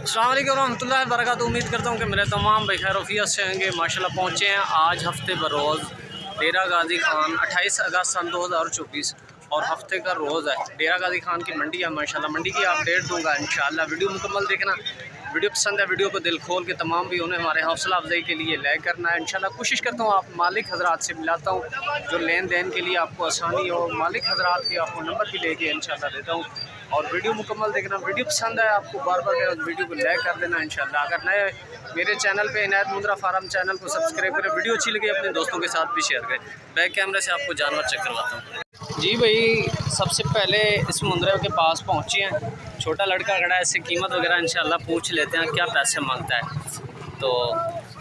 السلام علیکم ورحمۃ اللہ وبرکاتہ۔ امید کرتا ہوں کہ میرے تمام بے خیر وفیت سے ہوں گے۔ ماشاء اللہ پہنچے ہیں آج ہفتے بروز ڈیرا غازی خان، اٹھائیس اگست سن دو ہزار چوبیس۔ اور ہفتے کا روز ہے۔ ڈیرا غازی خان کی منڈی ہے ماشاء اللہ منڈی کی اپڈیٹ دوں گا انشاءاللہ۔ ویڈیو مکمل دیکھنا۔ ویڈیو پسند ہے، ویڈیو کو دل کھول کے تمام بھی انہیں ہمارے حوصلہ افزائی کے لیے لے کرنا ہے۔ انشاءاللہ کوشش کرتا ہوں آپ مالک حضرات سے ملاتا ہوں، جو لین دین کے لیے آپ کو آسانی ہو، مالک حضرات کے آپ کو نمبر بھی لے کے انشاءاللہ دیتا ہوں۔ اور ویڈیو مکمل دیکھنا، ویڈیو پسند ہے، آپ کو بار بار ویڈیو کو لائک کر دینا انشاءاللہ۔ اگر نئے، میرے چینل پہ عنایت مندرا فارم چینل کو سبسکرائب کریں، ویڈیو اچھی لگے، اپنے دوستوں کے ساتھ بھی شیئر کریں۔ بیک کیمرے سے آپ کو جانور چیک کرواتا ہوں۔ جی بھائی، سب سے پہلے اس مندرے کے پاس پہنچے ہیں۔ چھوٹا لڑکا کھڑا ہے، اس سے قیمت وغیرہ انشاءاللہ پوچھ لیتے ہیں، کیا پیسے مانگتا ہے۔ تو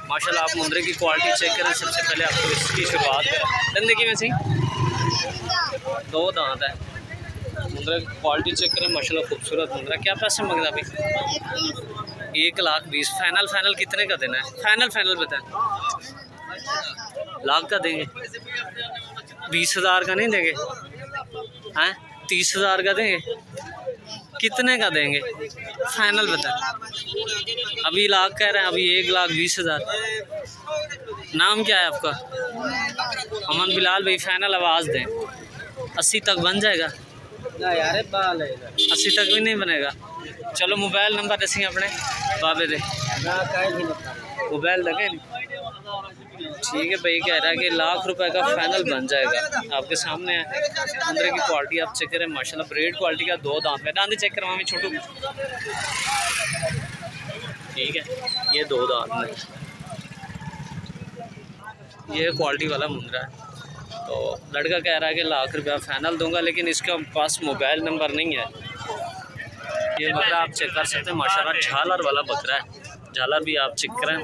ماشاءاللہ آپ مندرے کی کوالٹی چیک کریں، سب سے پہلے آپ کو اس کی شروعات ہے زندگی میں سے دو دانت ہے مندرے کی کوالٹی چیک کریں، ماشاءاللہ خوبصورت مندرا کیا پیسے مانگتا بھائی؟ ایک لاکھ بیس۔ فائنل فائنل کتنے کا دینا ہے؟ فائنل فائنل بتائیں لاکھ کا دیں گے۔ بیس ہزار کا نہیں دیں گے؟ ہیں؟ تیس ہزار کا دیں گے۔ کتنے کا دیں گے؟ فائنل بتا۔ ابھی لاکھ کہہ رہے ہیں ابھی ایک لاکھ بیس ہزار۔ نام کیا ہے آپ کا؟ امن بلال بھائی فائنل آواز دیں۔ اسی تک بن جائے گا؟ اسی تک بھی نہیں بنے گا۔ چلو موبائل نمبر دسیں اپنے۔ بابے دے۔ موبائل لگے نہیں۔ ٹھیک ہے بھائی کہہ رہا ہے کہ لاکھ روپے کا فائنل بن جائے گا۔ آپ کے سامنے ہے۔ اندر کی کوالٹی آپ چیک کریں۔ ماشاء اللہ بریڈ کوالٹی کا دو دانت ہے۔ داندے چیک کروا میں چھوٹو۔ ٹھیک ہے۔ یہ دو دانت ہے۔ یہ کوالٹی والا مندرا ہے۔ تو لڑکا کہہ رہا ہے کہ لاکھ روپیہ فائنل دوں گا، لیکن اس کا پاس موبائل نمبر نہیں ہے۔ یہ بکرا آپ چیک کر سکتے ہیں۔ ماشاء اللہ جھالر والا بکرا ہے۔ جھالر بھی آپ چیک کریں۔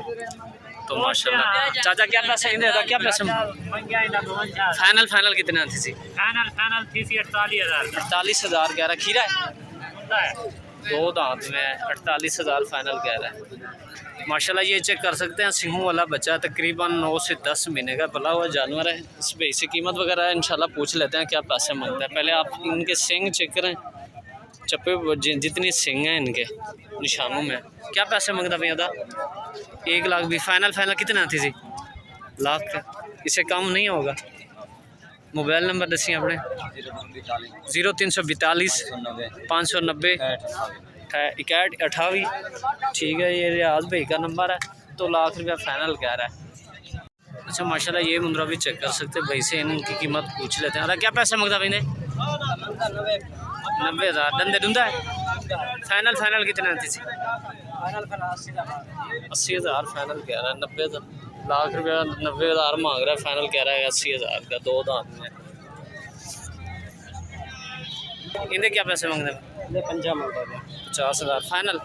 تو ماشاء اللہ چاچا کیا پیسہ ہندے تھا کیا پیسہ فائنل فائنل کتنا تھی جی؟ سی فائنل فائنل تھی سی اٹتالیس ہزار۔ اٹتالیس ہزار کہہ رہا کھیرا ہے؟ دو دانت میں اڑتالیس ہزار فائنل کہہ رہا ہے ماشاءاللہ یہ چیک کر سکتے ہیں سیہوں والا بچہ تقریباً نو سے دس مہینے کا بلا ہوا جانور ہے۔ اس پہ اسی قیمت وغیرہ ہے اللہ پوچھ لیتے ہیں کیا پیسے مانگتے ہیں۔ پہلے آپ ان کے سنگھ چیک کریں۔ چپے جتنی سنگھ ہیں ان کے نشانوں میں۔ کیا پیسے مانگتا بھیا؟ تھا ایک لاکھ بھی فائنل فائنل کتنا آتی تھی؟ لاکھ۔ کا اس سے کم نہیں ہوگا۔ موبائل نمبر دسیے اپنے۔ زیرو تین سو بیتالیس، پانچ سو نبے اکیٹ اٹھاوی۔ ٹھیک ہے، یہ ریاض بھائی کا نمبر ہے۔ تو لاکھ روپیہ فائنل کہہ رہا ہے۔ اچھا ماشاءاللہ یہ مندرا بھی چیک کر سکتے بھائی سے ان کی قیمت پوچھ لیتے ہیں۔ ارے کیا پیسے مانگتا بھائی نے؟ نبے ہزار دندے دندہ ہے؟ فائنل فائنل کتنا ہے تیسی اسی ہزار فائنل کہہ رہا ہے نبے ہزار لاکھ روپیہ نبے ہزار مانگ رہا ہے فائنل کہہ رہا ہے اسی ہزار کا دو دانت میں اندر کیا پیسے مانگ رہے ہیں پچاس ہزار فائنل۔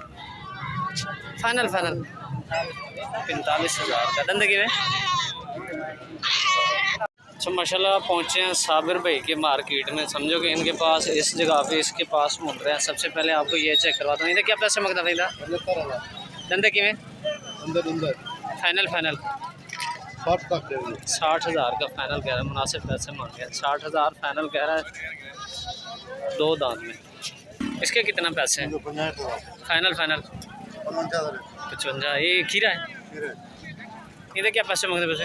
Final final. پینتالیس ہزار۔ کا دندگی میں تو ماشاء اللہ پہنچے ہیں صابر بھائی کے مارکیٹ میں۔ سمجھو کہ ان کے پاس اس جگہ پہ اس کے پاس گھوم رہے ہیں۔ سب سے پہلے آپ کو یہ چیک کرواتا ہوں ادھر کیا پیسے مگتا بھائی دندے کی میں فائنل ساٹھ ہزار کا فائنل کہہ رہا ہے۔ مناسب پیسے مانگے ساٹھ ہزار فائنل کہہ رہا ہے دو دان میں۔ اس کے کتنا پیسے ہیں؟ Final final. پچونجا یہ کھیرا ہے؟ اندر کیا پیسے مانگتے پیسے۔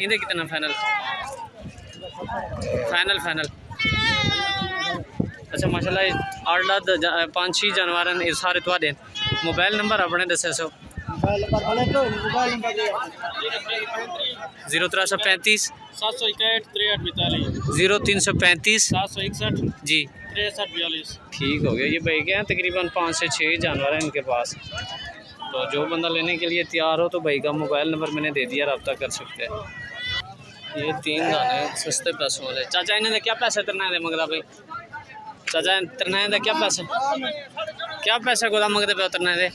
یہ کتنا فائنل فائنل فائنل اچھا ماشاء اللہ آٹھ لاکھ پانچ چھ جانور ہیں یہ سارے تو دین۔ موبائل نمبر اپنے دسے سو۔ زیرو ترہ سو پینتیس۔ زیرو تین سو پینتیس۔ سات سو اکسٹھ جی تریسٹھ بیالیس۔ ٹھیک ہو گیا یہ بھائی ہیں تقریباً پانچ سے چھ جانور ہیں ان کے پاس۔ تو جو بندہ لینے کے لیے تیار ہو تو بھائی کا موبائل نمبر میں نے دے دیا رابطہ کر سکتے ہیں۔ یہ تین گانے سستے پیسوں والے۔ چاچا انہیں کیا پیسے ترنائے دے مگدہ بھائی؟ چاچا ترنائے دے کیا پیسے؟ کیا پیسے کو مگدہ پہ ترنائے دے؟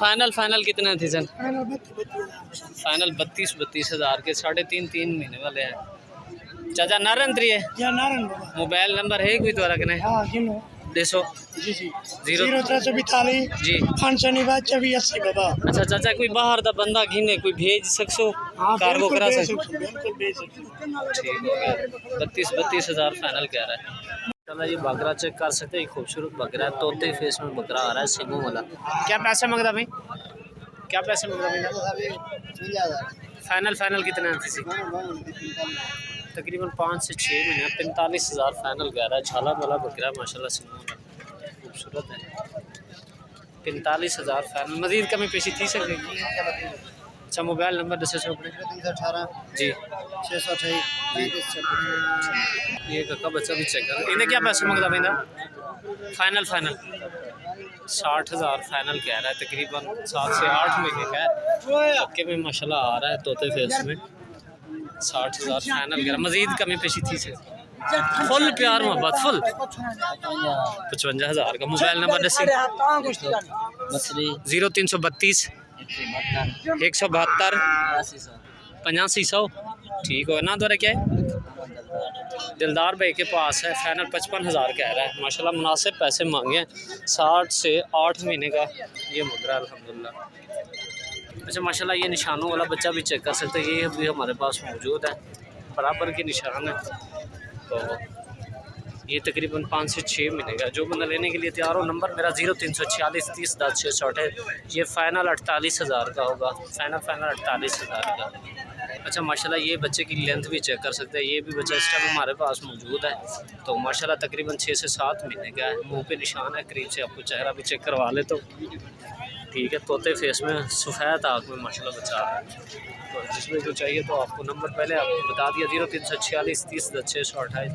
فائنل فائنل کتنے تھی سر فائنل بتیس بتیس ہزار کے ساڑھے تین تین مہینے والے ہیں۔ چاچا نارن تری ہے؟ موبیل نمبر ہے کوئی تو رکھنا ہے دیسو جی جی زیرو جی اچھا چاچا کوئی باہر دا بندہ گھنے کوئی بھیج سکسو کارگو کرا سکسو بتیس بتیس ہزار فائنل کہہ رہا ہے یہ بکرا چیک کر سکتے ہیں خوبصورت بکرا ہے توتے فیس میں بکرا آ رہا ہے سنگھوں والا کیا پیسے مانگ رہا بھائی کیا پیسے مانگ رہا بھائی فائنل فائنل کتنے ہیں تقریباً پانچ سے چھ مہینہ پینتالیس ہزار فائنل گیا رہا ہے۔ جھالا مالا بکرا ماشاء اللہ سے خوبصورت ہے۔ پینتالیس ہزار فائنل۔ مزید کمی پیشی تھی سکے اچھا موبائل نمبر دس سو اٹھارہ۔ جی۔ چھ سو اٹھائیس۔ یہ ککا بچہ بھی چیک کر۔ انہیں کیا پیسے منگتا بھائی فائنل فائنل۔ ساٹھ ہزار فائنل کہہ رہا ہے تقریباً سات سے آٹھ مہینے کا ہے۔ اوکے میں ماشاء اللہ آ رہا ہے طوطے فیس میں۔ ساٹھ ہزار فینل گرا مزید کمی پیشی تھی سے فل پیار محبت فل. پچپنجا ہزار کا موبائل نمبر زیرو تین سو بتیس. ایک سو بہتر. پچاسی سو. ٹھیک ہو نا دورہ کیا ہے؟ دلدار بھائی کے پاس ہے. فائنل پچپن ہزار کہہ رہا ہے. ماشاءاللہ مناسب پیسے مانگے ہیں. ساٹھ سے آٹھ مہینے کا یہ مدرا الحمدللہ. اچھا ماشاءاللہ یہ نشانوں والا بچہ بھی چیک کر سکتے ہیں یہ بھی ہمارے پاس موجود ہے۔ برابر کے نشان ہے۔ تو یہ تقریباً پانچ سے چھ ملے گا جو بندہ لینے کے لیے تیار ہو، نمبر میرا زیرو تین سو چھیالیس تیس دس چھ ساٹھ ہے۔ یہ فائنل اٹھالیس ہزار کا ہوگا۔ فائنل فائنل اٹھالیس ہزار کا۔ اچھا ماشاءاللہ یہ بچے کی لینتھ بھی چیک کر سکتے ہیں یہ بھی بچہ اس ٹائم ہمارے پاس موجود ہے۔ تو ماشاءاللہ تقریباً چھ سے سات مہینے کا ہے۔ منہ پہ نشان ہے، قریب سے آپ کو چہرہ بھی چیک کروا لے تو ٹھیک ہے طوطے فیس میں سفید آگ میں ماشاء اللہ بچا رہا ہے تو جس میں جو چاہیے تو آپ کو نمبر پہلے آپ کو بتا دیا، زیرو تین سو چھیالیس، تیس چھ سو اٹھائیس۔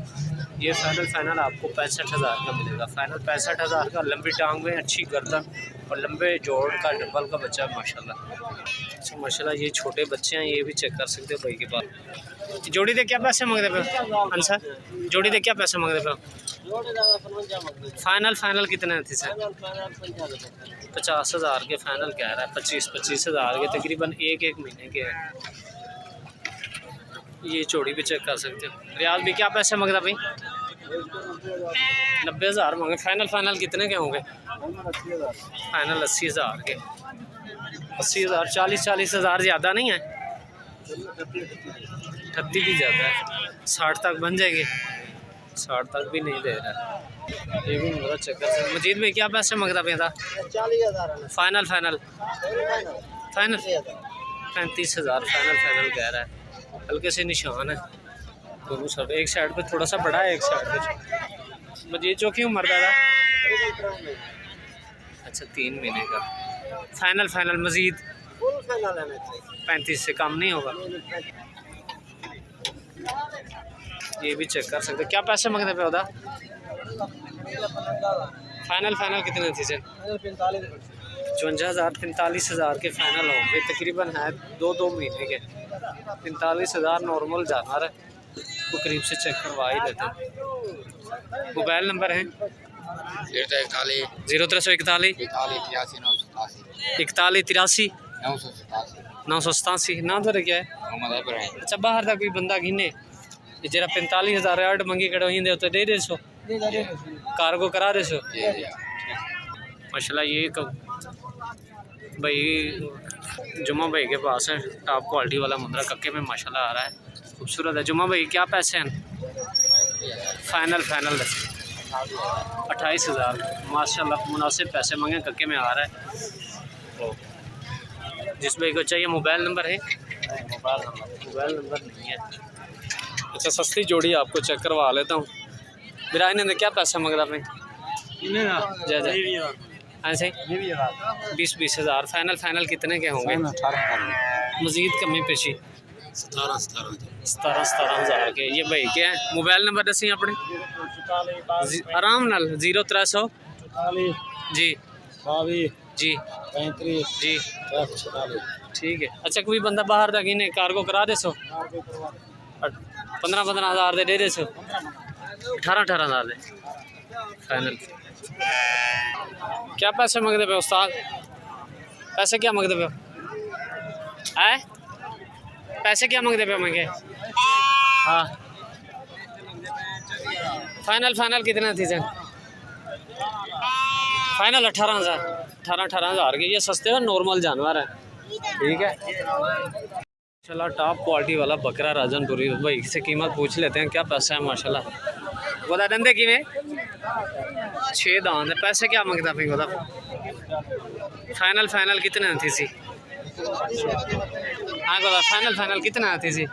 یہ فائنل فائنل آپ کو پینسٹھ ہزار کا ملے گا۔ فائنل پینسٹھ ہزار کا، لمبی ٹانگ میں، اچھی گردن اور لمبے جوڑ کا، ڈبل کا بچہ ماشاء اللہ اچھا ماشاء اللہ یہ چھوٹے بچے ہیں، یہ بھی چیک کر سکتے ہو بھائی کے پاس جوڑی دے، کیا پیسے مانگتے پہ انسر جوڑی دے، کیا پیسے مانگتے پہ فائنل فائنل کتنے تھے سر؟ پچاس ہزار کے فائنل کہہ رہا ہے پچیس پچیس ہزار کے تقریباً ایک ایک مہینے کے ہیں۔ یہ چوڑی بھی چیک کر سکتے ہیں ریاض بھی کیا پیسے مانگ رہا بھائی؟ نبے ہزار مانگے فائنل فائنل کتنے کے ہوں گے؟ فائنل اسی ہزار کے۔ اسی ہزار چالیس چالیس ہزار زیادہ نہیں ہے۔ اٹھتی بھی زیادہ ہے۔ ساٹھ تک بن جائیں گے۔ ساٹھ تک بھی نہیں دے رہا۔ یہ بھی میرا چکر سے مجید میں کیا پیسے منگتا پہ تھا؟ Final final. فائنل؟ پینتیس ہزار۔ فائنل فائنل کہہ رہا ہے۔ ہلکے سے نشان ہے۔ دونوں سب ایک سائڈ پہ تھوڑا سا بڑا ہے، ایک سائڈ پہ۔ مجید چوکی عمر دادا؟ اچھا تین مہینے کا۔ Final final. مزید پینتیس سے کم نہیں ہوگا۔ یہ بھی چیک کر سکتے کیا پیسے منگتے پہ ادا فائنل فائنل کتنے تھے سر چونجا ہزار پینتالیس ہزار کے فائنل ہوں گے۔ تقریباً ہے دو دو مہینے کے۔ پینتالیس ہزار نارمل جانا رہا کو قریب سے چیک کروا ہی لیتا موبائل نمبر ہیں زیرو تر سو اکتالیس؟ اکتالیس تراسی۔ نو سو ستاسی۔ نام تو رکھا ہے۔ اچھا باہر کا کوئی بندہ گھنے۔ جڑا پنتالی ہزار آرڈر منگی کڑو ہی دے تو دے دے سو کارگو کرا دے سو ماشاءاللہ یہ بھائی جمعہ بھائی کے پاس ہے ٹاپ کوالٹی والا مندرا ککے میں ماشاءاللہ آ رہا ہے خوبصورت ہے جمعہ بھائی کیا پیسے ہیں فائنل فائنل اٹھائیس ہزار ماشاء اللہ مناسب پیسے مانگے ککے میں آ رہا ہے جس بھائی کو چاہیے موبائل نمبر ہے موبائل نمبر موبائل نمبر نہیں ہے اچھا سستی جوڑی آپ کو چیک کروا لیتا ہوں۔ برائے نے کیا پیسہ مانگ رہا اپنے؟ جی جی۔ ایسے ہاں جی۔ بیس بیس ہزار۔ فائنل فائنل کتنے کے ہوں گے؟ مزید کمی پیشی۔ ستارہ ستارہ ستارہ ستارہ ہزار کے۔ یہ بھائی کیا ہے؟ موبائل نمبر دسی اپنے؟ آرام نال۔ زیرو تر سو۔ جی۔ باوی جی۔ جی۔ ٹھیک ہے۔ اچھا کوئی بندہ باہر دا کینے کارگو کرا دے سو؟ پندرہ پندرہ ہزار سے اٹھارہ اٹھارہ ہزار دے۔ فائنل کیا پیسے منگتے پہ استاد؟ پیسے کیا منگتے پے؟ پیسے کیا منگتے پے می ہاں۔ کتنے تینل اٹھارہ ہزار۔ اٹھارہ اٹھارہ ہزار یہ سستے ہیں نارمل جانور ہیں۔ ٹھیک ہے؟ ماشاءاللہ ٹاپ کوالٹی والا بکرا راجن پوری. بھائی، اس سے قیمت پوچھ لیتے ہیں، کیا پیسہ ہے ماشاءاللہ؟ بتا دندے کی میں چھ دان ہے پیسے کیا مانگتا پھر بتا فائنل فائنل کتنے آتی سی؟ ہاں بتا فائنل فائنل کتنے آتی سی؟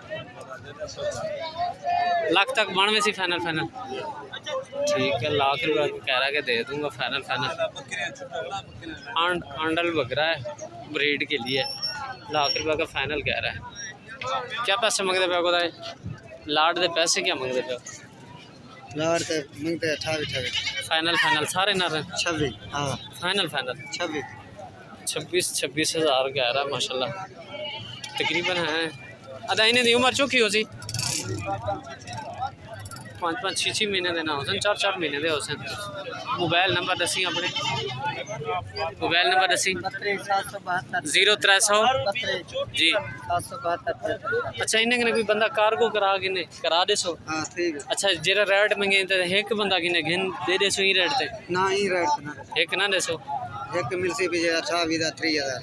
لاکھ تک بانوے سی فائنل فائنل ٹھیک ہے، لاکھ روپیہ کہہ رہا کہ دے دوں گا فائنل فائنل انڈل بکرا ہے بریڈ کے لیے. لاکھ روپے کا فائنل کہہ رہا ہے۔ کیا پیسے منگتے پہ خدا لاٹ دے پیسے کیا منگتے پہ لاٹ دے منگتے اٹھاوی اٹھاوی فائنل فائنل سارے نہ رہے چھبیس ہاں۔ Final final. چھبیس۔ چھبیس چھبیس ہزار کہہ رہا ہے ماشاء اللہ تقریباً ہیں۔ ادا انہیں دی عمر چکی ہو سی 5 5 6 6 ਮਹੀਨੇ ਦੇ ਨਾ ਹੋਸਨ 4 4 ਮਹੀਨੇ ਦੇ ਹੋਸਨ ਮੋਬਾਈਲ ਨੰਬਰ ਦੱਸੀ ਆਪਣੇ। ਮੋਬਾਈਲ ਨੰਬਰ ਦੱਸੀ। 0372 ਜੀ। 772 ਅੱਛਾ ਇਹਨੇ ਕਿਨੇ ਕੋਈ ਬੰਦਾ ਕਾਰਗੋ ਕਰਾ ਕਿਨੇ? ਕਰਾ ਦੇਸੋ ਹਾਂ ਠੀਕ ਅੱਛਾ ਜਿਹੜਾ ਰੇਟ ਮੰਗੇ ਤੇ ਇੱਕ ਬੰਦਾ ਕਿਨੇ? ਘਿੰ ਦੇ ਦੇਸੋ ਹੀ ਰੇਟ ਤੇ। ਨਾ ਹੀ ਰੇਟ ਨਾ। ਇੱਕ ਨਾ ਦੇਸੋ ਇੱਕ ਮਿਲ ਸੀ ਵੀ 26 ਦਾ 3000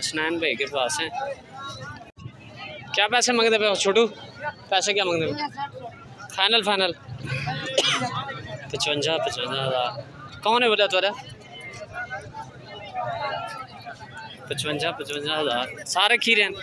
اسنین بھائی کے پاس ہیں۔ کیا پیسے مانگتے پہ چھوٹو؟ پیسے کیا مانگتے پہ فائنل فائنل۔ پچونجا پچونجا ہزار۔ کون ہے بولا تھوڑا پچونجا پچونجا ہزار۔ سارے کھیرے ہیں۔